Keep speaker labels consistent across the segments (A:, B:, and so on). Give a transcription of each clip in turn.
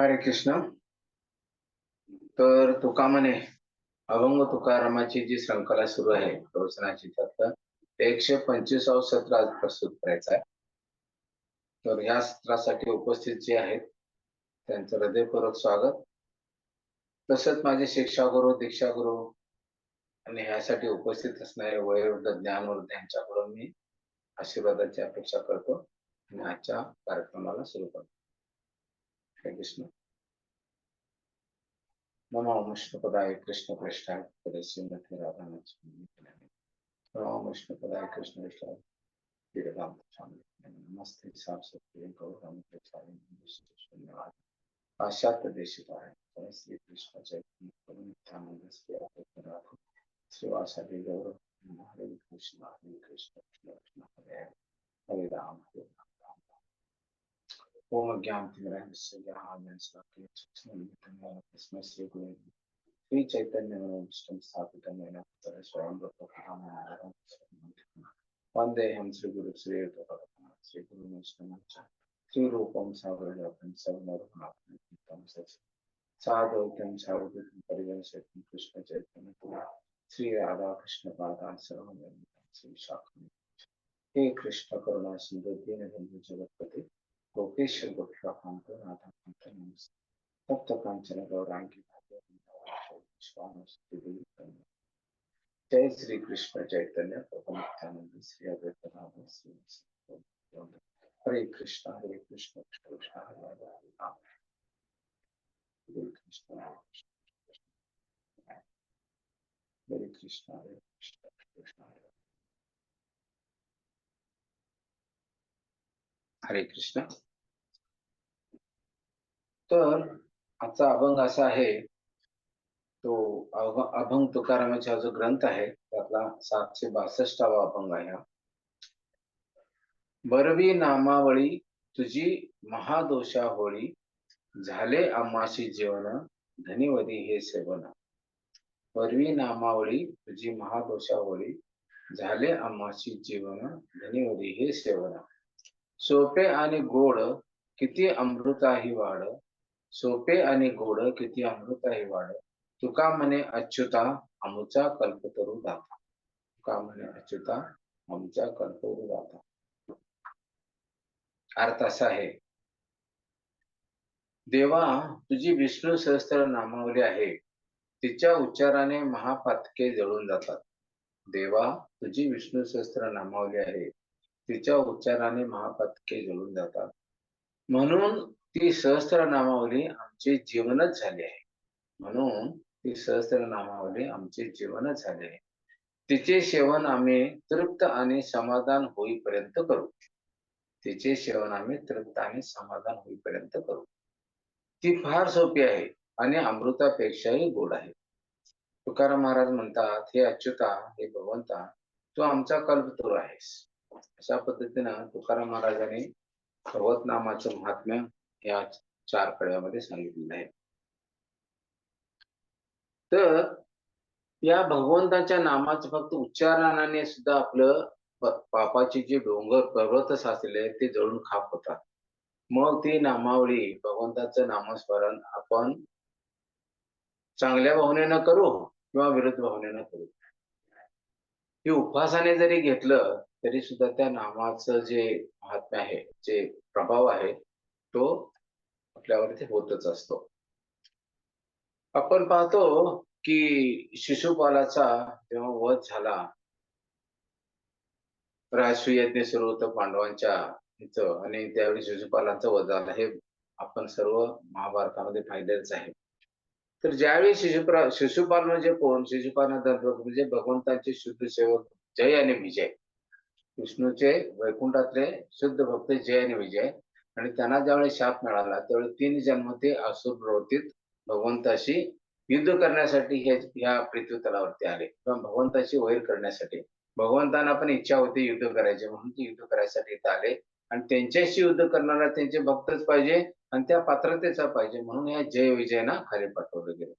A: हरे कृष्ण. तर तुका म्हणे अभंग तुकारामाची जी श्रंखला सुरू आहे प्रवचनाची त्यातलं एकशे पंचवीसावं सत्र आज प्रस्तुत करायचं आहे. तर या सत्रासाठी उपस्थित जे आहेत त्यांचं हृदयपूर्वक स्वागत. तसंच माझे शिक्षागुरु दीक्षागुरु आणि ह्यासाठी उपस्थित असणारे वयोवृद्ध ज्ञानवृद्ध यांच्याकडून मी आशीर्वादाची अपेक्षा करतो आणि आजच्या कार्यक्रमाला सुरू करतो. कृष्ण नमो विष्णुपदाय कृष्ण पृष्ठाय पदे श्रीमती राधा नमो विष्णुपदाय कृष्ण पृष्ठाय वीरराम स्वामी नमस्ते सरस्वती गौरम धन्यवाद पाश्चात्य देशिकाय जय श्री कृष्ण नित्यानंद श्री गौरव हरे कृष्ण हरे कृष्ण कृष्ण कृष्ण हरे हरे राम राम ओम रहस्य ज्ञानानन्दस्य तस्मै श्री गुरु श्री चैतन्य मनोविष्टं स्थापितं येन तत्र स्वयं रूपकामं वन्देऽहं श्रीगुरु श्री श्रीगुरु वैष्णवञ्च श्रीरूपं सागरजातं सर्वरघुनाथं सच साधुतं सावधूतं परिवर्षितं कृष्ण चैतन्य श्री राधा कृष्ण पादा सर्वं श्री शाखं हे कृष्ण करुणा सिंधु गोपेश्वर गोपिकांत राधाकांत नमस्ते तप्त कांचन गौरांगी जय श्री कृष्ण चैतन्य प्रभु नित्यानंद श्री अद्वैतनाथ श्री हरे कृष्ण हरे कृष्ण कृष्ण कृष्ण हरे हरे हरे राम हरे कृष्ण हरे हरे कृष्ण. तर आजचा अभंग असा आहे तो अभंग तुकारामाचा जो ग्रंथ आहे त्यातला सातशे बासष्टावा अभंग आहे बरवी नामावळी तुझी महादोषा होळी झाले आम्हाशी जेवण धनिवदी हे सेवन. बरवी नामावळी तुझी महादोषा होळी झाले आम्हाशी जीवन धनिवदी हे सेवन. सोपे आणि गोड किती अमृताही वाढ. सोपे आणि गोड किती अमृताही वाढ. तुका म्हणे अच्युता आमचा कल्पतरू दाता. तुका म्हणे अच्युता आमचा कल्पतरू दाता. अर्थ असा आहे. देवा तुझी विष्णू सहस्त्र नामावली आहे. तिच्या उच्चाराने महापातके जळून जातात. देवा तुझी विष्णू सहस्त्र नामावली आहे. तिच्या उच्चाराने महापातके जळून जातात. म्हणून ती सहस्त्र नामावली आमचे जीवनच झाले आहे. म्हणून ती सहस्त्र नामावली आमचे जीवनच झाले आहे. तिचे सेवन आम्ही तृप्त आणि समाधान होईपर्यंत करू. तिचे सेवन आम्ही तृप्त आणि समाधान होईपर्यंत करू. ती फार सोपी आहे आणि अमृतापेक्षाही गोड आहे. तुकाराम महाराज म्हणतात हे अच्युता हे भगवंता तू आमचा कल्पतरू आहेस. अशा पद्धतीनं तुकाराम महाराजांनी भगवत नामाचं महात्म्य या चार कड्यामध्ये सांगितलेलं आहे. तर या भगवंताच्या नामाचं फक्त उच्चारणाने सुद्धा आपलं पापाचे जे डोंगर पर्वत साचलेले ते जळून खाप होतात. मग ती नामावली भगवंताचं नामस्मरण आपण चांगल्या भावनेनं करू किंवा विरुद्ध भावनेनं करू? हे उपवासाने जरी घेतलं तरी सुद्धा त्या नामाचं जे महात्म्य आहे जे प्रभाव आहे तो आपल्यावरती होतच असतो. आपण पाहतो की शिशुपालाचा जेव्हा वध झाला राजसूयज्ञ सुरू होतं पांडवांच्या इथं आणि त्यावेळी शिशुपालांचा वध झाला हे आपण सर्व महाभारतामध्ये पाहिलेच आहे. तर ज्यावेळी शिशुप्रा शिशुपाल म्हणजे कोण शिशुपाल म्हणजे भगवंताचे शुद्ध सेवक जय आणि विजय. विष्णूचे वैकुंठातले शुद्ध भक्त जय आणि विजय. आणि त्यांना ज्यावेळी शाप मिळाला त्यावेळी तीन जन्म ते असुर प्रवृत्तीत भगवंताशी युद्ध करण्यासाठी हे या पृथ्वी तलावरती आले. किंवा भगवंताशी वैर करण्यासाठी. भगवंतांना पण इच्छा होती युद्ध करायचे म्हणून ते युद्ध करायसाठी इथं आले. आणि त्यांच्याशी युद्ध करणारा त्यांचे भक्तच पाहिजे आणि त्या पात्रतेचा पाहिजे म्हणून या जय विजयना खाली पाठवलं गेलं.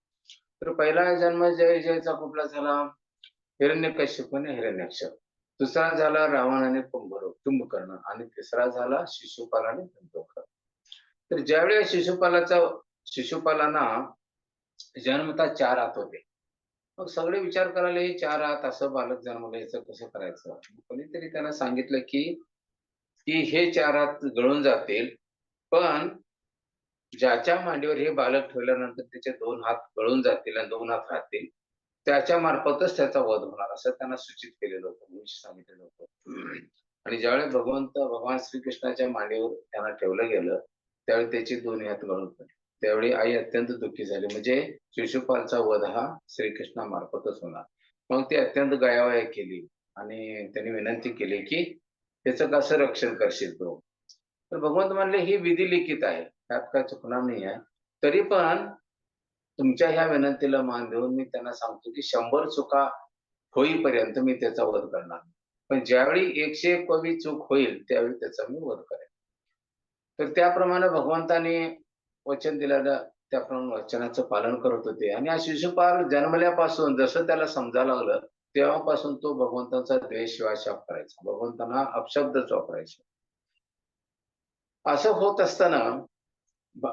A: तर पहिला जन्म जय विजयचा कुठला झाला? हिरण्यकश्यप आणि हिरण्यक्ष दुसरा झाला रावण आणि कुंभर कुंभकर्ण. आणि तिसरा झाला शिशुपाल आणि कुंभकर्ण. तर ज्यावेळी शिशुपालाचा शिशुपालांना जन्मता चार हात होते. मग सगळे विचार करायला हे चार हात असं बालक जन्मला याचं कसं करायचं? कोणीतरी त्यांना सांगितलं की की हे चार हात गळून जातील पण ज्याच्या मांडीवर हे बालक ठेवल्यानंतर त्याचे दोन हात गळून जातील आणि दोन हात राहतील त्याच्या मार्फतच त्याचा वध होणार असं त्यांना सूचित केलेलं होतं मी सांगितलेलं होतं. आणि ज्यावेळी भगवंत भगवान श्रीकृष्णाच्या मांडीवर त्यांना ठेवलं गेलं त्यावेळी त्याची दोन्ही हात गळून पडले. त्यावेळी आई अत्यंत दुःखी झाली म्हणजे शिशुपालचा वध हा श्रीकृष्णामार्फतच होणार. मग ती अत्यंत गयावया केली आणि त्यांनी विनंती केली की त्याचं कसं रक्षण करशील तो? तर भगवंत म्हणले ही विधी लिखित आहे. त्यात काय चुकणार नाही आहे तरी पण तुमच्या ह्या विनंतीला मान देऊन मी त्यांना सांगतो की शंभर चुका होईपर्यंत मी त्याचा वध करणार पण ज्यावेळी एकशे एक कवी चूक होईल त्यावेळी त्याचा मी वध करेन. तर त्याप्रमाणे भगवंताने वचन दिलेलं त्याप्रमाणे वचनाचं पालन करत होते. आणि हा शिशुपाल जन्मल्यापासून जसं त्याला समजायला लागलं तेव्हापासून तो भगवंतांचा द्वेष शिवाशाप करायचा भगवंतांना अपशब्दच वापरायचा. असं होत असताना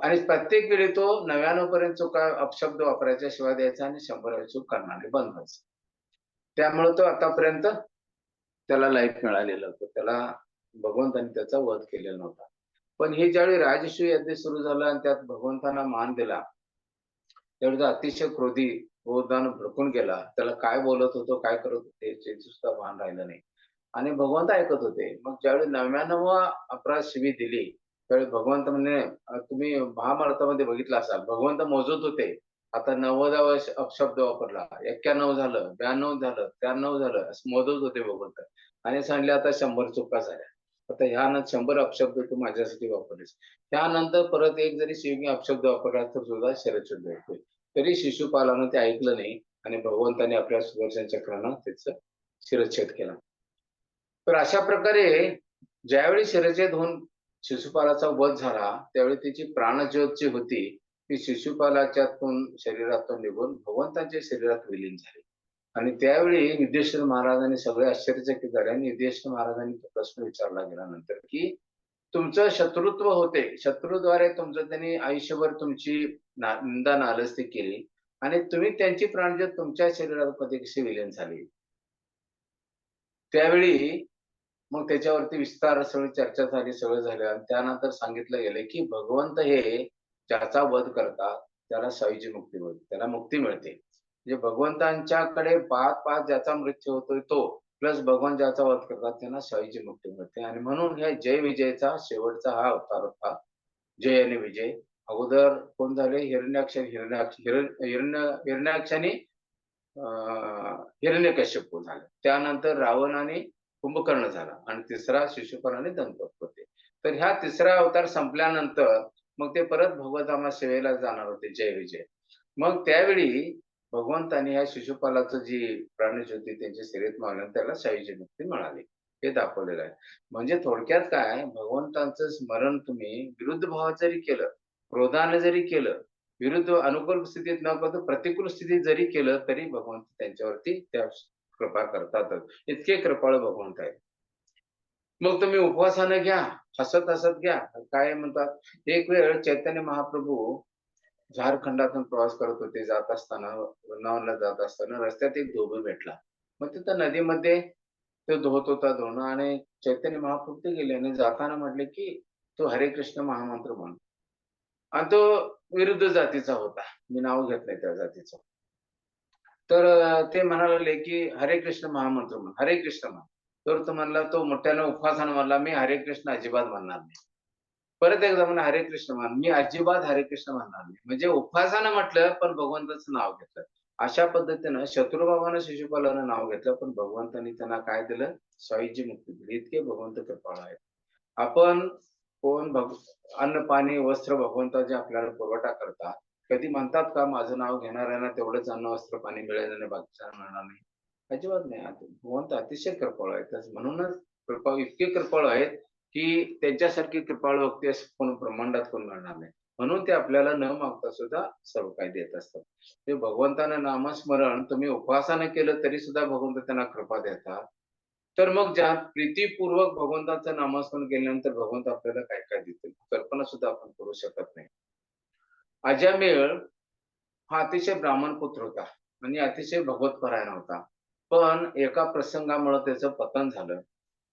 A: आणि प्रत्येक वेळी तो नव्याण्णव पर्यंत चुका अपशब्द वापरायचा शिवाय द्यायचा आणि शंभर चूक करणारे बंद व्हायचं त्यामुळे तो आतापर्यंत त्याला लाईफ मिळालेलं होतं. त्याला भगवंताने त्याचा वध केलेला नव्हता. पण हे ज्यावेळी राजश्री यज्ञ सुरू झालं आणि त्यात भगवंतांना मान दिला त्यावेळी तो अतिशय क्रोधी क्रोधानं भडकून गेला त्याला काय बोलत होतो काय करत होते सुद्धा भान राहिलं नाही. आणि भगवंत ऐकत होते. मग ज्यावेळी नव्याण्णव अपराध शिवी दिली त्यावेळी भगवंत म्हणजे तुम्ही महाभारतामध्ये बघितलं असाल भगवंत मोजत होते. आता नव्वदावा अपशब्द वापरला. एक्क्याण्णव झालं ब्याण्णव झालं त्र्याण्णव झालं असं मोजत होते भगवंत. आणि सांगले आता शंभर चुका झाल्या. आता ह्या शंभर अपशब्द तू माझ्यासाठी वापरलेस. त्यानंतर परत एक जरी शिवगी अपशब्द वापरला तर सुद्धा शरदशुद्ध येतोय. तरी शिशुपालानं ते ऐकलं नाही आणि भगवंताने आपल्या सुदर्शन चक्रानं त्याचं शिरच्छेद केला. तर अशा प्रकारे ज्यावेळी शिरच्छेद होऊन शिशुपालाचा वध झाला त्यावेळी त्याची प्राणज्योत जी होती ती शिशुपालाच्यातून शरीरातून निघून भगवंतांच्या शरीरात विलीन झाली. आणि त्यावेळी युद्धेश्वर महाराजांनी सगळे आश्चर्यचकित झाले आणि युद्धेश्वर महाराजांनी तो प्रश्न विचारला गेल्यानंतर की तुमचं शत्रुत्व होते. शत्रूद्वारे तुमचं त्यांनी आयुष्यभर तुमची निंदा नालस्ती केली आणि तुम्ही त्यांची प्राणज्योत तुमच्या शरीरात कधी कशी विलीन झाली? त्यावेळी मग त्याच्यावरती विस्तार सगळी चर्चा झाली सगळं झालं. आणि त्यानंतर सांगितलं गेलं की भगवंत हे ज्याचा वध करतात त्याला साईची मुक्ती मिळते त्याला मुक्ती मिळते. म्हणजे भगवंतांच्याकडे पाच पाच ज्याचा मृत्यू होतोय तो प्लस भगवान ज्याचा वध करतात त्यांना साईची मुक्ती मिळते. आणि म्हणून ह्या जय विजयचा शेवटचा हा अवतार होता. जय आणि विजय. अगोदर कोण झाले? हिरण्याक्ष हिरण्याक्ष हिरण्य हिरण्याक्षाने हिरण्यकश्यप झाले. त्यानंतर रावण आणि कुंभकर्ण झाला आणि तिसरा शिशुपालाने दंतक होते. तर ह्या तिसरा अवतार संपल्यानंतर मग ते परत भगवतामा सेवेला जाणार होते जय विजय. मग त्यावेळी भगवंताने ह्या शिशुपालाचं जी प्राणज्योती त्यांच्या शरीरात मागल्या त्याला शाहीची मुक्ती मिळाली. हे दाखवलेलं आहे. म्हणजे थोडक्यात काय भगवंतांचं स्मरण तुम्ही विरुद्ध भावात जरी केलं क्रोधाने जरी केलं विरुद्ध अनुकूल स्थितीत न करता प्रतिकूल स्थितीत जरी केलं तरी भगवंत त्यांच्यावरती त्या कृपा करतातच. इतके कृपाळ भगवंत आहे मग तुम्ही उपवासानं घ्या हसत हसत घ्या. काय म्हणतात एक वेळ चैतन्य महाप्रभू झारखंडातून प्रवास करत होते जात असताना वृंदावनला जात असताना रस्त्यात एक धोबी भेटला. मग तिथं नदीमध्ये तो धोत होता धोणं आणि चैतन्य महाप्रभू ते गेले आणि जाताना म्हटले की तो हरे कृष्ण महामंत्र म्हण आणि तो विरुद्ध जातीचा होता. मी नाव घेत नाही त्या जातीचं. तर ते म्हणाले की हरे कृष्ण महामंत्र म्हण. हरे कृष्ण म्हण. तर तो म्हणला तो मोठ्यानं उपवासानं म्हणला मी हरे कृष्ण अजिबात म्हणणार नाही. परत एकदा म्हणा हरे कृष्ण म्हण. मी अजिबात हरे कृष्ण म्हणणार नाही. म्हणजे उपवासानं म्हटलं पण भगवंताचं नाव घेतलं. अशा पद्धतीनं शत्रुभावानं शिशुपालानं नाव घेतलं पण भगवंतानी त्यांना काय दिलं? स्वाईची मुक्ती दिली. इतके भगवंत कृपाळ आहेत. आपण कोण भग अन्न पाणी वस्त्र भगवंताचे आपल्याला पुरवठा करतात कधी म्हणतात का माझं नाव घेणाऱ्यांना तेवढंच अन्न वस्त्र पाणी मिळेल आणि बाकीच्या मिळणार नाही. अजिबात नाही. भगवंत अतिशय कृपाळ आहेत. म्हणूनच कृपा इतके कृपाळ आहेत की त्यांच्यासारखी कृपाळ व्यक्ती असं कोण ब्रह्मांडात कोण मिळणार नाही. म्हणून ते आपल्याला न मागता सुद्धा सर्व काही देत असतात. ते भगवंतानं नामस्मरण तुम्ही उपवासानं केलं तरी सुद्धा भगवंत त्यांना कृपा देतात. तर मग ज्या प्रीतीपूर्वक भगवंताचं नामस्मरण केल्यानंतर भगवंत आपल्याला काय काय देतील? कल्पना सुद्धा आपण करू शकत नाही. अजामेळ हा अतिशय ब्राह्मण पुत्र होता. आणि अतिशय भगवतपरायण होता. पण एका प्रसंगामुळे त्याचं पतन झालं.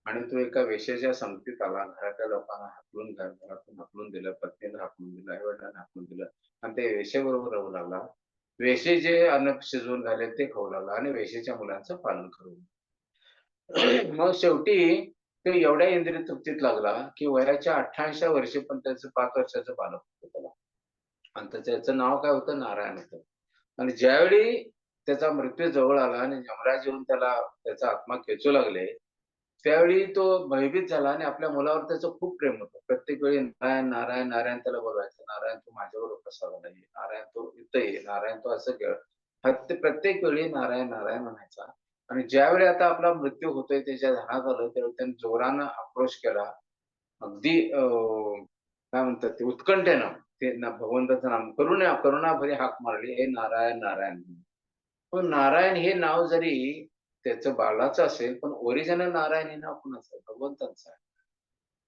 A: आणि तो एका वेशाच्या संगतीत आला. घरातल्या लोकांना हाकलून घरातून हाकलून दिलं. पत्नीला हाकलून दिलं. आई वडिलांना हाकलून दिलं. आणि ते वेशेबरोबर राहू लागला. वेशे जे अन्न शिजवून झाले ते खाऊ लागला. आणि वेशेच्या मुलांचं पालन करू मग शेवटी तो एवढ्या इंद्रिय तृप्तीत लागला की वयाच्या अठ्ठ्याऐंशी वर्षी पण त्याचं पाच वर्षाचं बालक होतं त्याला. आणि त्याचं नाव काय होतं? नारायण होतं. आणि ज्यावेळी त्याचा मृत्यू जवळ आला आणि यमराज येऊन त्याला त्याचा आत्मा खेचू लागले त्यावेळी तो भयभीत झाला आणि आपल्या मुलावर त्याचं खूप प्रेम होतं. प्रत्येक वेळी नारायण नारायण नारायण त्याला बोलवायचं. नारायण तू माझ्याबरोबर कसा आला नाही. नारायण तो इथं ये. नारायण तो असं खेळ. प्रत्येक प्रत्येक वेळी नारायण नारायण म्हणायचा. आणि ज्यावेळी आता आपला मृत्यू होतोय त्याच्या ध्यानात आलं त्यावेळी त्याने जोरानं आक्रोश केला. अगदी काय म्हणतात ते उत्कंठेनं. ते ना भगवंताचं नाम करुणा करुणाभरी हाक मारली. हे नारायण नारायण. पण नारायण हे नाव जरी त्याचं बाळाचं असेल पण ओरिजिनल नारायण हे नाव कुणाचं आहे? भगवंतांचं आहे.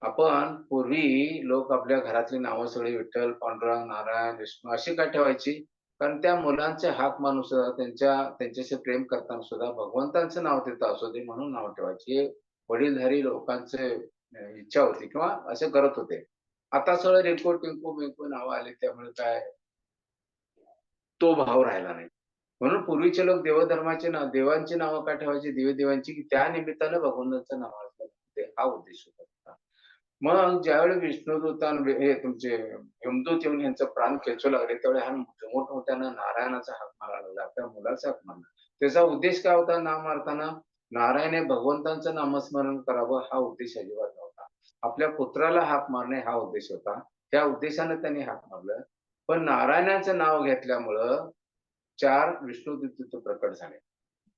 A: आपण पूर्वी लोक आपल्या घरातली नावं सगळी विठ्ठल पांडुरंग नारायण विष्णू अशी काय ठेवायची? कारण त्या मुलांचे हाक मानून सुद्धा त्यांच्या त्यांच्याशी प्रेम करताना सुद्धा भगवंतांचं नाव तिथं असू दे म्हणून नाव ठेवायचे. हे वडीलधारी लोकांचे इच्छा होती किंवा असे करत होते. आता सगळं रिंकू टिंकू बिंकू नावं आली त्यामुळे काय? तो भाव राहिला नाही. म्हणून पूर्वीचे लोक देवधर्माचे नाव देवांची नावं का ठेवायची? देवी देवांची की त्या निमित्तानं भगवंताचं नाव हा उद्देश होता मग ज्यावेळी विष्णुदूत हे तुमचे यमदूत येऊन यांचं प्राण खेचू लागले त्यावेळी हा मोठमोठ्यानं नारायणाचा हाक मारायला लागला आपल्या मुलाचा हाक मारला. त्याचा उद्देश काय होता? नाम मारताना नारायण हे भगवंतांचं नामस्मरण करावं हा उद्देश अजिबात नव्हता. आपल्या पुत्राला हाक मारणे हा उद्देश होता. त्या उद्देशाने त्यांनी हाक मारलं. पण नारायणाचं नाव घेतल्यामुळं चार विष्णुदूत प्रकट झाले.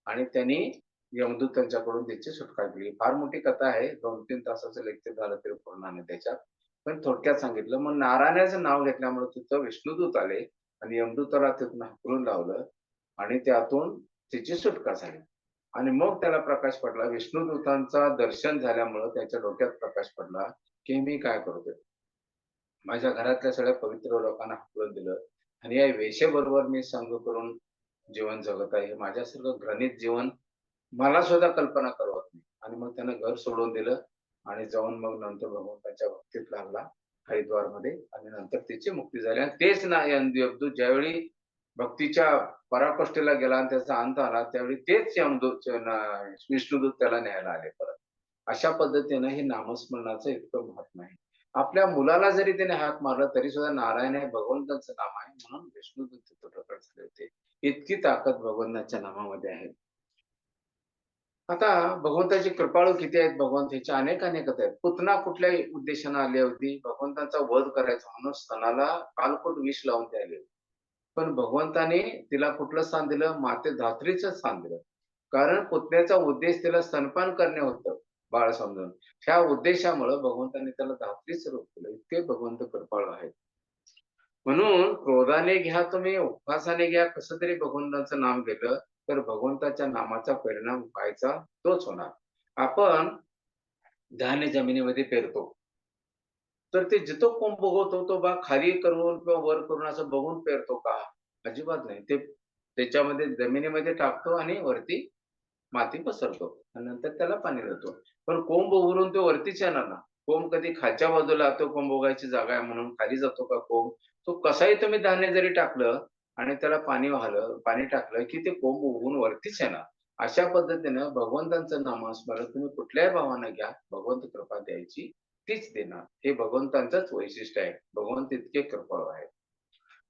A: आणि त्यांनी यमदूत त्यांच्याकडून त्याची सुटका केली. फार मोठी कथा आहे. दोन तीन तासाचं लेक्चर झालं तरी पूर्णाने त्याच्यात. पण थोडक्यात सांगितलं मग नारायणाचं नाव घेतल्यामुळे तिथं विष्णुदूत आले आणि यमदूताला तिथून हाकलून लावलं आणि त्यातून तिची सुटका झाली. आणि मग त्याला प्रकाश पडला. विष्णुदूतांचा दर्शन झाल्यामुळं त्याच्या डोक्यात प्रकाश पडला की मी काय करतोय माझ्या घरातल्या सगळ्या पवित्र लोकांना हाकलून दिलं. आणि या वेशेबरोबर मी संघ करून जीवन जगत आहे. माझ्यासारखं घृणित जीवन मला सुद्धा कल्पना करवत नाही. आणि मग त्यानं घर सोडून दिलं आणि जाऊन मग नंतर भगवंताच्या भक्तीत लागला हरिद्वारमध्ये. आणि नंतर त्याची मुक्ती झाली. आणि तेच ना यमदूत ज्यावेळी भक्तीच्या पराकोष्ठेला गेला आणि त्याचा अंत आला त्यावेळी तेच विष्णुदूत त्याला न्यायला आले परत. अशा पद्धतीनं हे नामस्मरणाचं इतकं महत्त्व आहे. आपल्या मुलाला जरी त्याने हाक मारला तरी सुद्धा नारायण हे भगवंताचं नाम आहे म्हणून विष्णुदूत तिथं प्रकट झाले होते. इतकी ताकद भगवंताच्या नामामध्ये आहे. आता भगवंताची कृपाळू किती आहेत? भगवंत ह्याच्या अनेक अनेक आहेत. पुतना कुठल्याही उद्देशानं आली होती भगवंतांचा वध करायचा म्हणून स्तनाला कालकोट विष लावून ते आले पण भगवंताने तिला कुठलं स्थान दिलं? माते धात्रीच स्थान दिलं. कारण पुतण्याचा उद्देश तिला स्तनपान करणे होतं बाळ समजून. ह्या उद्देशामुळं भगवंताने त्याला धात्रीच रूप दिलं. इतके भगवंत कृपाळ आहेत. म्हणून क्रोधाने घ्या तुम्ही उपवासाने घ्या. कसं तरी भगवंताचं नाम घेतलं तर भगवंताच्या नामाचा परिणाम व्हायचा तोच होणार. आपण धान्य जमिनीमध्ये पेरतो. तर ते जिथं कोंब बघतो तो बा खाली करून किंवा वर करून असं बघून पेरतो का? अजिबात नाही. ते त्याच्यामध्ये जमिनीमध्ये टाकतो आणि वरती माती पसरतो आणि नंतर त्याला पाणी देतो. पण कोंब उरून तो वरतीच येणार ना. कोंब कधी खाच्या बाजूला तो कोंब उगायची जागा आहे म्हणून खाली जातो का कोंब? तो कसाही तुम्ही धान्य जरी टाकलं आणि त्याला पाणी वाहलं पाणी टाकलं की ते कोंब उगवून वरतीच येणार. अशा पद्धतीनं भगवंतांचं नामस्मरण तुम्ही कुठल्याही भावानं घ्या. भगवंत कृपा द्यायची. तीच देणार. हे भगवंतांचंच वैशिष्ट्य आहे. भगवंत इतके कृपाळ आहेत.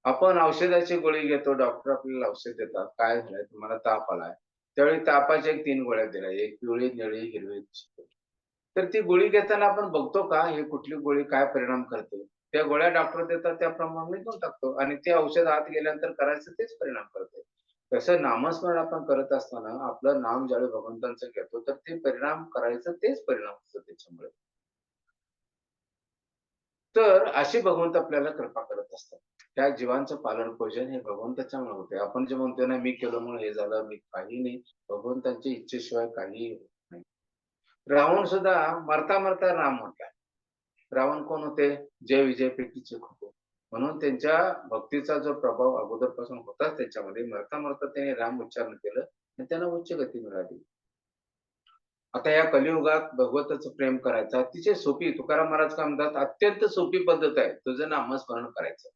A: आपण औषधाची गोळी घेतो. डॉक्टर आपल्याला औषध देतात. काय झालंय? तुम्हाला ताप आलाय. त्यावेळी तापाच्या एक तीन गोळ्या दिल्या. एक पिवळी निळी हिरवी तर ती गोळी घेताना आपण बघतो का? हे कुठली गोळी काय परिणाम करते? त्या गोळ्या डॉक्टर देतात त्याप्रमाणे घेऊन टाकतो. आणि ते औषध आत गेल्यानंतर करायचं तेच परिणाम करते. तसं नामस्मरण आपण करत असताना आपलं नाम ज्यावेळी भगवंतांचं घेतो तर ते परिणाम करायचं तेच परिणाम होतो त्याच्यामुळे. तर अशी भगवंत आपल्याला कृपा करत असतात. त्या जीवांचं पालन पोषण हे भगवंताच्यामुळे होते. आपण जे म्हणतो ना मी केलं हे झालं मी काही नाही. भगवंतांच्या इच्छेशिवाय काही होत नाही. रावण सुद्धा मरता मरता राम म्हटला रावण कोण होते? जय विजय पेटीचे खूप म्हणून त्यांच्या भक्तीचा जो प्रभाव अगोदरपासून होताच त्याच्यामध्ये मरता मरता त्यांनी राम उच्चारण केलं आणि त्यांना उच्च गती मिळाली. आता या कलियुगात भगवंताचं प्रेम करायचं अतिशय सोपी तुकाराम महाराज काय म्हणतात अत्यंत सोपी पद्धत आहे. तुझं नामस्मरण करायचं.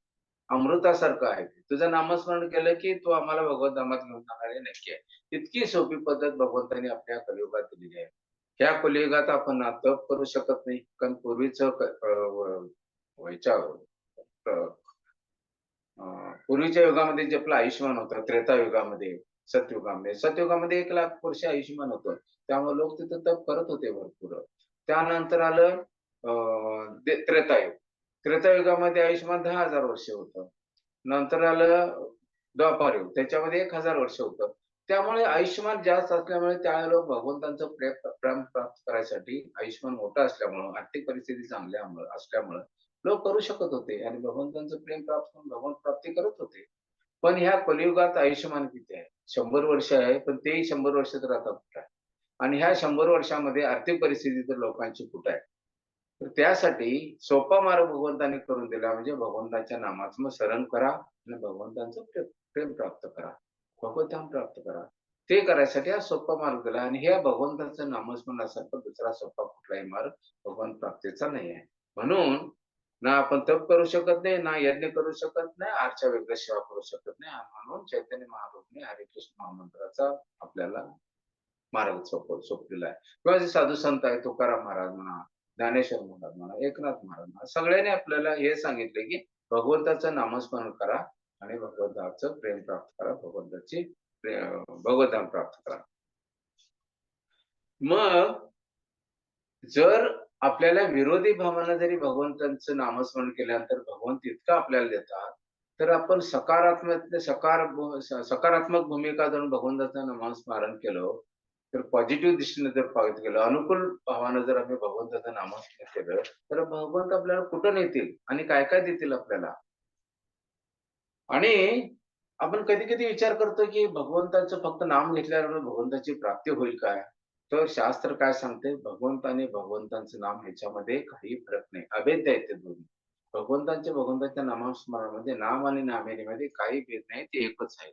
A: अमृतासारखं आहे. तुझं नामस्मरण केलं की तू आम्हाला भगवत धामात घेऊन जाणार हे नक्की आहे. इतकी सोपी पद्धत भगवंतांनी आपल्या कलियुगात दिलेली आहे. ह्या कलियुगात आपण नातप करू शकत नाही. कारण पूर्वीच अं, पूर्वीच्या युगामध्ये जे आपलं आयुष्यमान होतं त्रेता युगामध्ये सतयुगामध्ये सतयुगामध्ये एक लाख वर्ष आयुष्यमान होतं. त्यामुळे लोक तिथं तप करत होते भरपूर. त्यानंतर आलं त्रेतायुग. त्रेतायुगामध्ये आयुष्यमान दहा हजार वर्ष होतं. नंतर आलं द्वापार युग त्याच्यामध्ये एक हजार वर्ष होतं. त्यामुळे आयुष्यमान जास्त असल्यामुळे त्या लोक भगवंतांचं प्रेम प्रेम प्राप्त करायसाठी आयुष्यमान मोठं असल्यामुळं आर्थिक परिस्थिती चांगल्या असल्यामुळं लोक करू शकत होते. आणि भगवंतांचं प्रेम प्राप्त करून भगवंत प्राप्ती करत होते. पण ह्या कलियुगात आयुष्यमान किती आहे? शंभर वर्ष आहे पण तेही शंभर वर्ष तर आता कुठं आहे? आणि ह्या शंभर वर्षामध्ये आर्थिक परिस्थिती तर लोकांची कुठं आहे? तर त्यासाठी सोपा मार्ग भगवंताने करून दिला म्हणजे भगवंताच्या नामाचं स्मरण करा आणि भगवंतांचं प्रेम प्राप्त करा. भगवंतान प्राप्त करा. ते करायसाठी हा सोपा मार्ग दिला आणि ह्या भगवंताचं नामस्मरणासारखा दुसरा सोपा कुठलाही मार्ग भगवंत प्राप्तीचा नाही आहे. म्हणून ना आपण तप करू शकत नाही ना यज्ञ करू शकत नाही आरच्या वेगळ्या सेवा करू शकत नाही. म्हणून चैतन्य महाप्रभूने हरे कृष्ण महामंत्राचा आपल्याला मार्ग सोप सोपलेला आहे किंवा जे साधू संत आहे तुकाराम महाराज म्हणा ज्ञानेश्वर महाराज म्हणा एकनाथ महाराज म्हणा सगळ्यांनी आपल्याला हे सांगितले की भगवंताचं नामस्मरण करा आणि भगवंताचं प्रेम प्राप्त करा भगवंताची भगवंतान प्राप्त करा. मग जर आपल्याला विरोधी भावानं जरी भगवंतांचं नामस्मरण केल्यानंतर भगवंत इतकं आपल्याला देतात तर आपण सकारात्मक सकार सकारात्मक भूमिका धरून भगवंताचं नामस्मरण केलं तर पॉझिटिव्ह दृष्टीने जर पाहिलं गेलं अनुकूल भावानं जर आम्ही भगवंताचं नामस्मरण केलं तर भगवंत आपल्याला कुठं नेतील आणि काय काय देतील आपल्याला? आणि आपण कधी कधी विचार करतो की भगवंताचं फक्त नाम घेतल्यावर भगवंताची प्राप्ती होईल काय? तर शास्त्र काय सांगते भगवंत आणि भगवंतांचं नाम ह्याच्यामध्ये काही फरक नाही. अभेद आहे ते दोन्ही. भगवंतांच्या भगवंताच्या नामस्मरणामध्ये नाम आणि नामेरीमध्ये काही भेद नाही ते एकच आहे.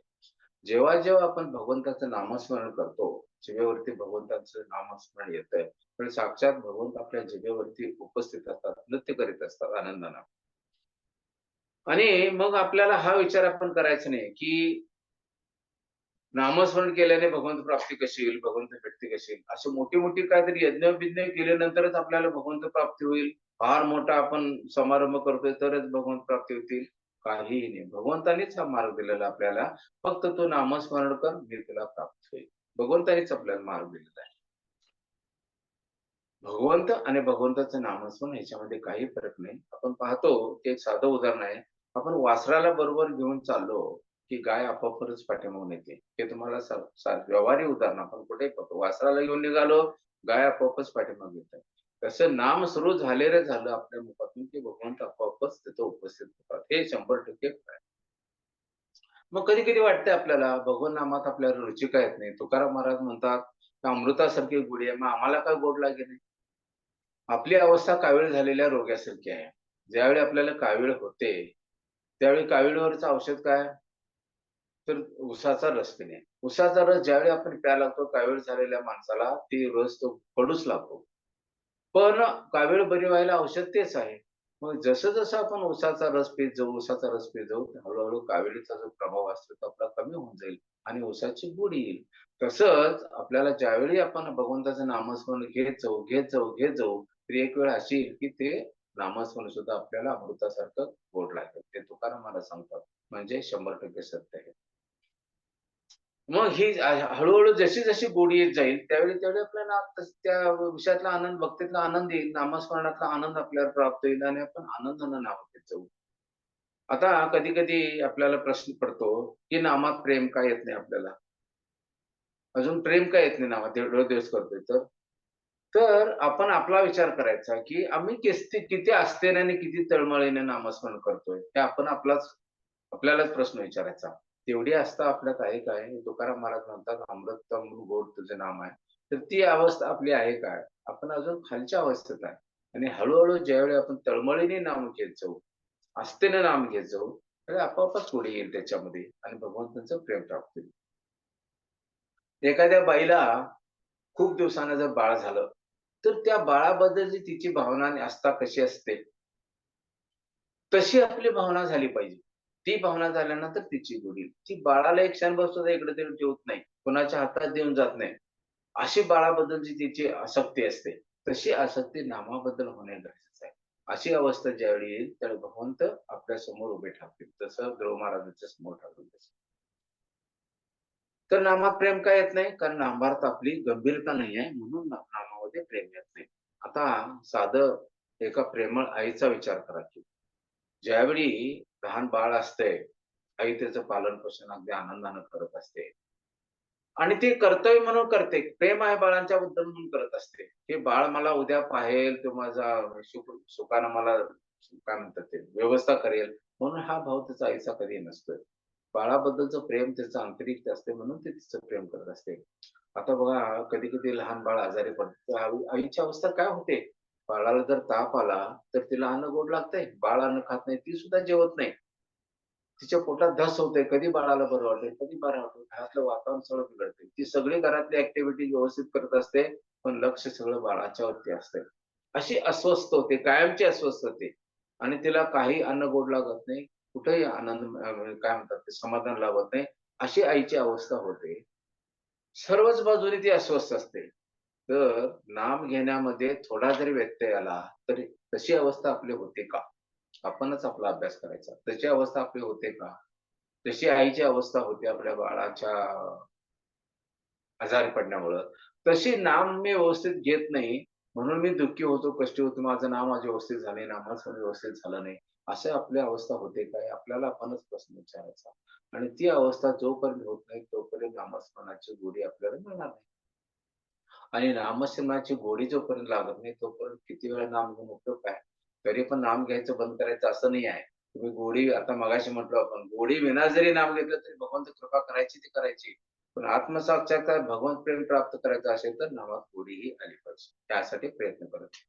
A: जेव्हा जेव्हा आपण भगवंताचं नामस्मरण करतो जिभेवरती भगवंताचं नामस्मरण येतंय पण साक्षात भगवंत आपल्या जिभेवरती उपस्थित असतात नृत्य करीत असतात आनंदानं. आणि मग आपल्याला हा विचार आपण करायचा नाही की नामस्मरण केल्याने भगवंत प्राप्ती कशी होईल भगवंत व्यक्ती कशी येईल अशी मोठी मोठी काहीतरी यज्ञ बिज्ञ केल्यानंतरच आपल्याला भगवंत प्राप्ती होईल. फार मोठा आपण समारंभ करतोय तरच भगवंत प्राप्ती होतील. काहीही नाही. भगवंतानेच हा मार्ग दिलेला आपल्याला. फक्त तो नामस्मरण कर मी तुला प्राप्त होईल. भगवंतानेच आपल्याला मार्ग दिलेला आहे. भगवंत आणि भगवंताचं नामस्मरण ह्याच्यामध्ये काही फरक नाही. आपण पाहतो की एक साधं उदाहरण आहे. आपण वासराला बरोबर घेऊन चाललो की गाय आपोआपच पाठीमागून येते. हे तुम्हाला व्यवहारिक व्यवहारी उदाहरण. आपण कुठे पाहतो. वासराला घेऊन निघालो गाय आपोआपच पाठीमागे येतात तसं नाम सुरू झालेलं झालं आपल्या मुखातून की भगवंत आपोआपच तिथं उपस्थित होतात. हे शंभर टक्के मग कधी कधी वाटतंय आपल्याला भगवान नामात आपल्याला रुची काय येत नाही? तुकाराम महाराज म्हणतात अमृतासारखी गुढी आहे मग आम्हाला काय गोड लागेल? नाही आपली अवस्था कावीळ झालेल्या रोग्यासारखी आहे. ज्यावेळी आपल्याला कावीळ होते त्यावेळी कावीळवरचं औषध काय? तर उसाचा रस पिणे उसाचा रस ज्यावेळी आपण प्यायला लागतो कावीळ झालेल्या माणसाला ती रस तो पडूच लागतो. पण कावीळ बरी व्हायला औषध तेच आहे. मग जसं जसं आपण उसाचा रस पीत जाऊ उसाचा रस पीत जाऊ हळूहळू कावेळीचा जो प्रभाव असतो तो आपला कमी होऊन जाईल आणि उसाची बुडी येईल. तसंच आपल्याला ज्यावेळी आपण भगवंताचं नामस्मरण घेत जाऊ घेत जाऊ घेत जाऊ तरी एक वेळ अशी येईल की ते नामस्मरण सुद्धा आपल्याला अमृतासारखं गोड लागेल ते तुकाराम मला सांगतात. म्हणजे शंभर टक्के सत्य आहे. मग ही हळूहळू जशी जशी गोडी येत जाईल त्यावेळी त्यावेळी आपल्याला त्या विषयातला आनंद भक्तीतला आनंद येईल नामस्मरणातला आनंद आपल्याला प्राप्त होईल आणि आपण आनंदानं नावात घेत जाऊ. आता कधी कधी आपल्याला प्रश्न पडतो की नामात प्रेम का येत नाही आपल्याला? अजून प्रेम काय येत नाही नामात एवढं दिवस करतोय तर? तर आपण आपला विचार करायचा की आम्ही किस्ती किती आस्थेने आणि किती तळमळीने नामस्मरण करतोय हे आपण आपलाच आपल्यालाच प्रश्न विचारायचा. तेवढी आस्था आपल्यात आहे काय? तुकाराम महाराज म्हणतात अमृतम गोड तुझे नाम आहे. तर ती अवस्था आपली आहे काय? आपण अजून खालच्या अवस्थेत आहे. आणि हळूहळू ज्यावेळी आपण तळमळीने नाम घेत जाऊ आस्थेने नाम घेत जाऊ तर आपोआपच पुढे येईल त्याच्यामध्ये आणि भगवंतांचं प्रेम प्राप्त होईल. एखाद्या बाईला खूप दिवसानं जर बाळ झालं तर त्या बाळाबद्दलची तिची भावना आणि आस्था कशी असते? तशी आपली भावना झाली पाहिजे. ती भावना झाल्यानंतर तिची गोडी ती बाळाला एक क्षणभर सुद्धा इकडे तिकडे ठेवत नाही. कोणाच्या हातात देऊन जात नाही. अशी बाळाबद्दलची तिची आसक्ती असते. तशी आसक्ती नामाबद्दल होणे गरजेचं आहे. अशी अवस्था ज्यावेळी येईल त्यावेळी भगवंत आपल्यासमोर उभे ठाकतील. तसं ध्रुव महाराजांच्या समोर ठाकून तर नामात प्रेम काय येत नाही? कारण नामार्थ आपली गंभीरता नाही आहे म्हणून नामामध्ये प्रेम येत नाही. आता साधं एका प्रेमळ आईचा विचार करा की ज्यावेळी लहान बाळ असते आई त्याचं पालन पोषण अगदी आनंदानं करत असते. आणि ते कर्तव्य म्हणून करते प्रेम आहे बाळांच्या बद्दल म्हणून करत असते. हे बाळ मला उद्या पाहेल तो माझा सुख सुखानं मला काय म्हणतात ते व्यवस्था करेल म्हणून हा भाव त्याचा आईचा कधी नसतोय. बाळाबद्दलचं प्रेम त्याचं आंतरिक असते म्हणून ते तिचं प्रेम करत असते. आता बघा कधी कधी लहान बाळ आजारी पडते आईची अवस्था काय होते? बाळाला जर ताप आला तर तिला अन्न गोड लागतंय. बाळ अन्न खात नाही ती सुद्धा जेवत नाही. तिच्या पोटात धस होते कधी बाळाला बरं वाटेल कधी बरं वाटेल. घरातलं वातावरण सगळं बिघडते ती सगळी घरातली ऍक्टिव्हिटी व्यवस्थित करत असते पण लक्ष सगळं बाळाच्या वरती असते अशी अस्वस्थ होते कायमची अस्वस्थ होते आणि तिला काही अन्न गोड लागत नाही कुठेही आनंद काय म्हणतात ते समाधान लाभत नाही. अशी आईची अवस्था होते. सर्वच बाजूने ती अस्वस्थ असते. तर नाम घेण्यामध्ये थोडा जरी व्यत्यय आला तरी तशी अवस्था आपली होते का? आपणच आपला अभ्यास करायचा. तशी अवस्था आपली होते का? तशी आईची अवस्था होते आपल्या बाळाच्या आजारी पडण्यामुळं. तशी नाम मी व्यवस्थित घेत नाही. म्हणून मी दुःखी होतो कष्टी होतो. माझं नाम माझे व्यवस्थित झाले नामाचं व्यवस्थित झालं नाही. असं आपली अवस्था होते काय आपल्याला आपणच प्रश्न विचारायचा. आणि ती अवस्था जोपर्यंत होत नाही तोपर्यंत नामस्मरणाची गोडी आपल्याला मिळणार नाही. आणि नामस्मरणाची गोडी जोपर्यंत लागत नाही तोपर्यंत किती वेळा नाम घेऊन उपयोग काय? तरी पण नाम घ्यायचं बंद करायचं असं नाही आहे. तुम्ही गोडी आता मगाशी म्हटलो आपण गोडी विना जरी नाम घेतलं तरी भगवंत कृपा करायची ती करायची. पण आत्मसाक्षात्कार भगवंत प्रेम प्राप्त करायचं असेल तर नावात गोडी ही आली पाहिजे. त्यासाठी प्रयत्न करत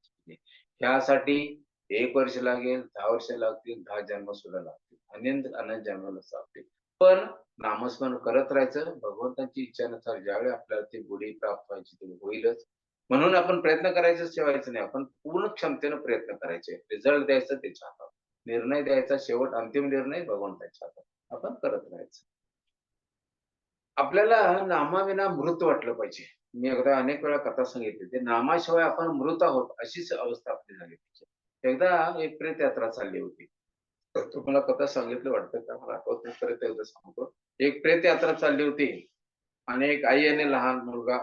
A: ह्यासाठी एक वर्ष लागेल दहा वर्ष लागतील दहा जन्म सुद्धा लागतील. अनंत अनंत जन्म लागतील पण नामस्मरण करत राहायचं. भगवंतांची इच्छानुसार ज्यावेळी आपल्याला ती गुढी प्राप्त व्हायची ती होईलच. म्हणून आपण प्रयत्न करायचं ठेवायचं नाही. आपण पूर्ण क्षमतेनं प्रयत्न करायचे. रिझल्ट द्यायचं त्याच्या हातात. निर्णय द्यायचा शेवट अंतिम निर्णय भगवंताच्या हातात. आपण करत राहायचं. आपल्याला नामाविना मृत वाटलं पाहिजे. मी एकदा अनेक वेळा कथा सांगितली. ते नामाशिवाय आपण मृत आहोत अशीच अवस्था आपली झाली पाहिजे. एकदा एक प्रेत यात्रा चालली होती. तुम्हाला कथा सांगितलं वाटतं का? मला आठवत नाही परत एकदा सांगतो. एक प्रेत यात्रा चालली होती आणि एक आई आणि लहान मुलगा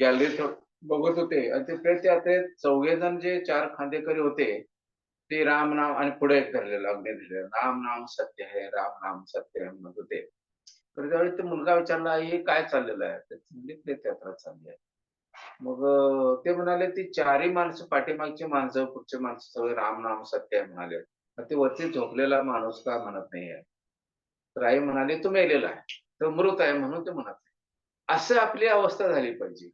A: गॅलरीत बघत होते. आणि ते प्रेत यात्रेत चौघे जण जे चार खांदेकरी होते ते राम नाम आणि पुढे एक धरलेलं अग्नी धरलेलं. राम नाम सत्य आहे राम नाम सत्य आहे म्हणत होते. तर त्यावेळी ते मुलगा विचारला आई हे काय चाललेलं आहे? तर प्रेत यात्रा चालली आहे. मग ते म्हणाले ती चारही माणसं पाठीमागची माणसं पुढची माणसं सगळे राम नाम सत्य आहे म्हणाले. ते वरती झोपलेला माणूस का म्हणत नाहीये? तर आई म्हणाली तो मेलेला आहे. तो मृत आहे म्हणून ते म्हणत नाही. असं आपली अवस्था झाली पाहिजे.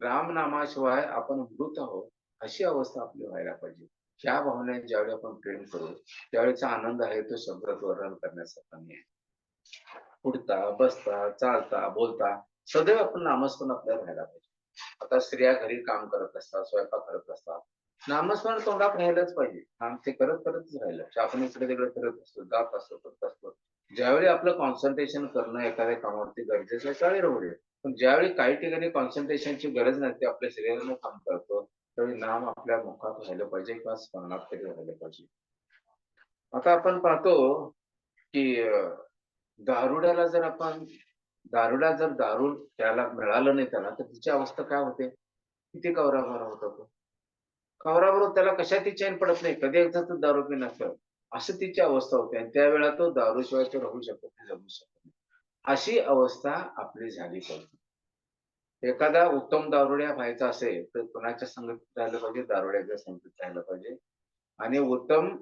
A: रामनामाशिवाय आपण मृत आहोत अशी अवस्था आपली व्हायला पाहिजे. ह्या भावने ज्यावेळी आपण प्रेम करू त्यावेळेचा आनंद आहे तो शब्दात वर्णन करण्यासारखा नाही आहे. उठता बसता चालता बोलता सदैव आपण नामस्मरण आपल्याला राहायला पाहिजे. आता स्त्रिया घरी काम करत असतात स्वयंपाक करत असतात नामस्मरण तोंडात राहिलंच पाहिजे. नाम ते करत करतच राहिलं. आपण इकडे तिकडे करत असतो जात असतो करत असतो. ज्यावेळी आपलं कॉन्सन्ट्रेशन करणं एखाद्या कामावरती गरजेचं आहे त्यावेळी राहू दे. पण ज्यावेळी काही ठिकाणी कॉन्सन्ट्रेशनची गरज नसते आपल्या शरीरानं काम करतो त्यावेळी नाम आपल्या मुखात राहिलं पाहिजे किंवा स्मरणात तरी राहिलं पाहिजे. आता आपण पाहतो की दारुड्याला जर आपण दारुडा जर दारू त्याला मिळालं नाही त्याला तर तिची अवस्था काय होते? किती कवराभरा होता तो? कवराबरोबर त्याला कशाची चैन पडत नाही? कधी एकदा तो दारू पिन असं असं तिची अवस्था होते आणि त्यावेळेला तो दारूशिवाय तो राहू शकत नाही जगू शकत नाही. अशी अवस्था आपली झाली पाहिजे. एखादा उत्तम दारुड्या व्हायचा असेल तर कोणाच्या संगतीत राहिलं पाहिजे? दारुड्याच्या संगतीत राहिलं पाहिजे. आणि उत्तम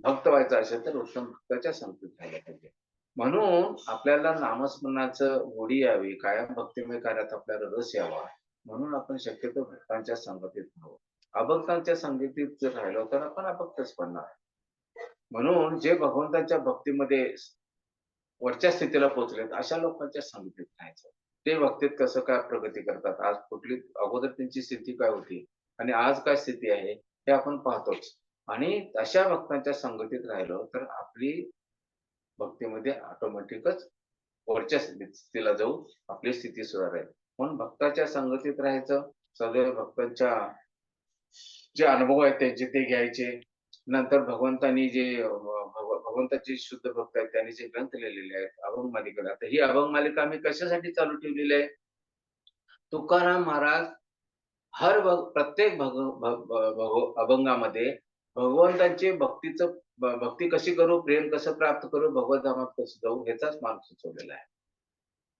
A: भक्त व्हायचा असेल तर उत्तम भक्ताच्या संगतीत राहिलं पाहिजे. म्हणून आपल्याला नामस्मरणाचं गोडी यावी कायम भक्तिमय कार्यात आपल्याला रस यावा. म्हणून आपण शक्यतो भक्तांच्या संगतीत राहू अभक्तांच्या संगतीत जर राहिलो तर आपण अभक्तच बनणार. म्हणून जे भगवंतांच्या भक्तीमध्ये वरच्या स्थितीला पोहोचलेत अशा लोकांच्या संगतीत राहायचं. ते भक्तीत कसं काय प्रगती करतात? आज कुठली अगोदर त्यांची स्थिती काय होती? आणि आज काय स्थिती आहे? हे आपण पाहतोच. आणि अशा भक्तांच्या संगतीत राहिलो तर आपली भक्तीमध्ये ऑटोमॅटिकच वरच्या स्थितीला जाऊन आपली स्थिती सुधारेल. म्हणून भक्ताच्या संगतीत राहायचं सदैव भक्तांच्या जे अनुभव आहेत त्यांचे ते घ्यायचे. नंतर भगवंतांनी जे भगवंताचे शुद्ध भक्त आहेत त्यांनी जे ग्रंथ लिहिलेले आहेत अभंग मालिकेला. आता ही अभंग मालिका आम्ही कशासाठी चालू ठेवलेली आहे? तुकाराम महाराज हर भग प्रत्येक भग भग- अभंगामध्ये भगवंतांचे भक्तीचं भक्ती कशी करू प्रेम कसं प्राप्त करू भगवद्धामात कसं जाऊ ह्याचाच मार्ग सुचवलेला आहे.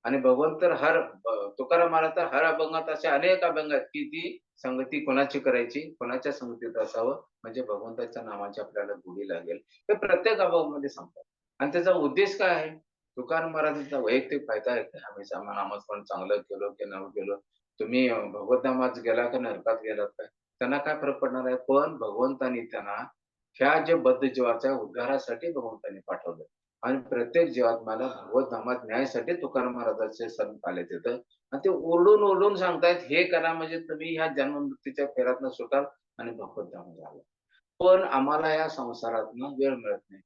A: आणि भगवंत तर हर ब- तुकाराम तर हर अभंगात असे अनेक अभंग आहेत की ती संगती कोणाची करायची कोणाच्या संगतीत असावं म्हणजे भगवंताच्या नामाची आपल्याला गोडी लागेल. हे प्रत्येक अभंगामध्ये सांगतात. आणि त्याचा उद्देश काय आहे? तुकाराम महाराजांचा वैयक्तिक फायदा आहे का? आम्ही सामान पण चांगलं केलं की नाही केलं? तुम्ही भगवत गेला का? नरकात गेलात काय त्यांना काय फरक पडणार आहे? पण भगवंतानी त्यांना ह्या जे बद्ध जीवाच्या उद्धारासाठी भगवंतांनी पाठवलं. आणि प्रत्येक जीवात्माला भगवतधामात न्यायसाठी तुकाराम महाराजांचे संत आले तिथं आणि ते ओरडून ओरडून सांगतायत हे करा म्हणजे तुम्ही ह्या जन्ममृत्यूच्या फेरातनं सुटाल आणि भगवत धाम झालं पण आम्हाला या संसारातनं वेळ मिळत नाही.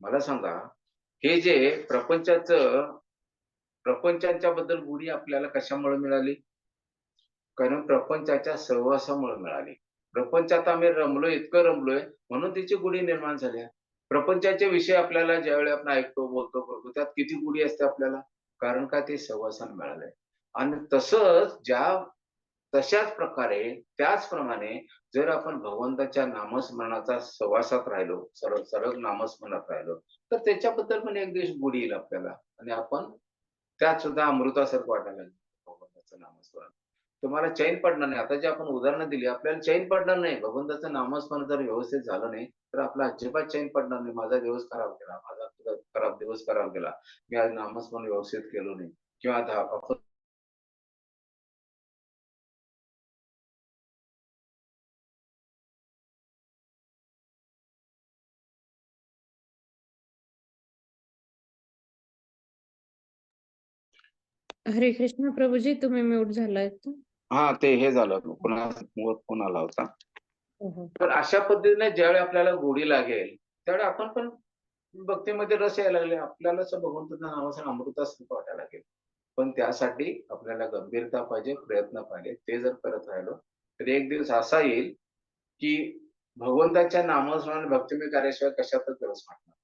A: मला सांगा हे जे प्रपंचाचं प्रपंचांच्या बद्दल गुढी आपल्याला कशामुळे मिळाली? कारण प्रपंचाच्या सहवासामुळे मिळाली. प्रपंचात आम्ही रमलोय इतकं रमलोय म्हणून तिची गुढी निर्माण झाल्या प्रपंचाचे विषय आपल्याला ज्यावेळी आपण ऐकतो बोलतो करतो त्यात किती गुढी असते आपल्याला? कारण का ते सहवासन मिळालंय. आणि तसंच ज्या तशाच प्रकारे त्याचप्रमाणे जर आपण भगवंताच्या नामस्मरणाचा सहवासात राहिलो सरळ सरळ नामस्मरणात राहिलो तर त्याच्याबद्दल पण एक दिवस गुढी येईल आपल्याला. आणि आपण त्यात सुद्धा अमृतासारखं वाटायला लागेल भगवंताचं नामस्मरण. तुम्हाला चैन पडणार नाही. आता जे आपण उदाहरणं दिली आपल्याला चैन पडणार नाही. भगवंताचं नामस्मरण जर व्यवस्थित झालं नाही तर आपला अजिबात चैन पडणार नाही. माझा दिवस खराब गेला. माझा खराब दिवस खराब गेला. मी आज नामस्मरण व्यवस्थित केलो नाही. किंवा आता आपण
B: हरे कृष्ण प्रभूजी तुम्ही म्यूट झालाय का
A: हा ते हे झालं. पुन्हा फोन आला होता.
B: हो, हो.
A: तर अशा पद्धतीने ज्यावेळी आपल्याला गोडी लागेल त्यावेळी आपण पण भक्तीमध्ये रस यायला लागले. आपल्याला असं भगवंताचं नावाचं अमृतासारखं वाटायला लागेल. पण त्यासाठी आपल्याला गंभीरता पाहिजे प्रयत्न पाहिजे. ते जर करत राहिलो तर एक दिवस असा येईल की भगवंताच्या नामस्मरण भक्तिमय कार्याशिवाय कशातच रस वाटणार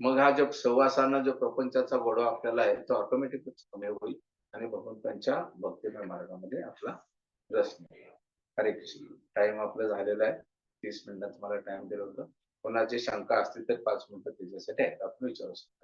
A: मग हा जो सहवासानं जो प्रपंचाचा गोडवा आपल्याला आहे तो ऑटोमॅटिकच कमी होईल आणि भगवंतांच्या भक्तिमय मार्गामध्ये आपला रस हरे कृष्ण. टाइम आपला झालेला आहे. तीस मिनिटात मला टाइम दिलं होतं. कोणाची शंका असतील तर पाच मिनिटं त्याच्यासाठी आपण विचारू शकतो.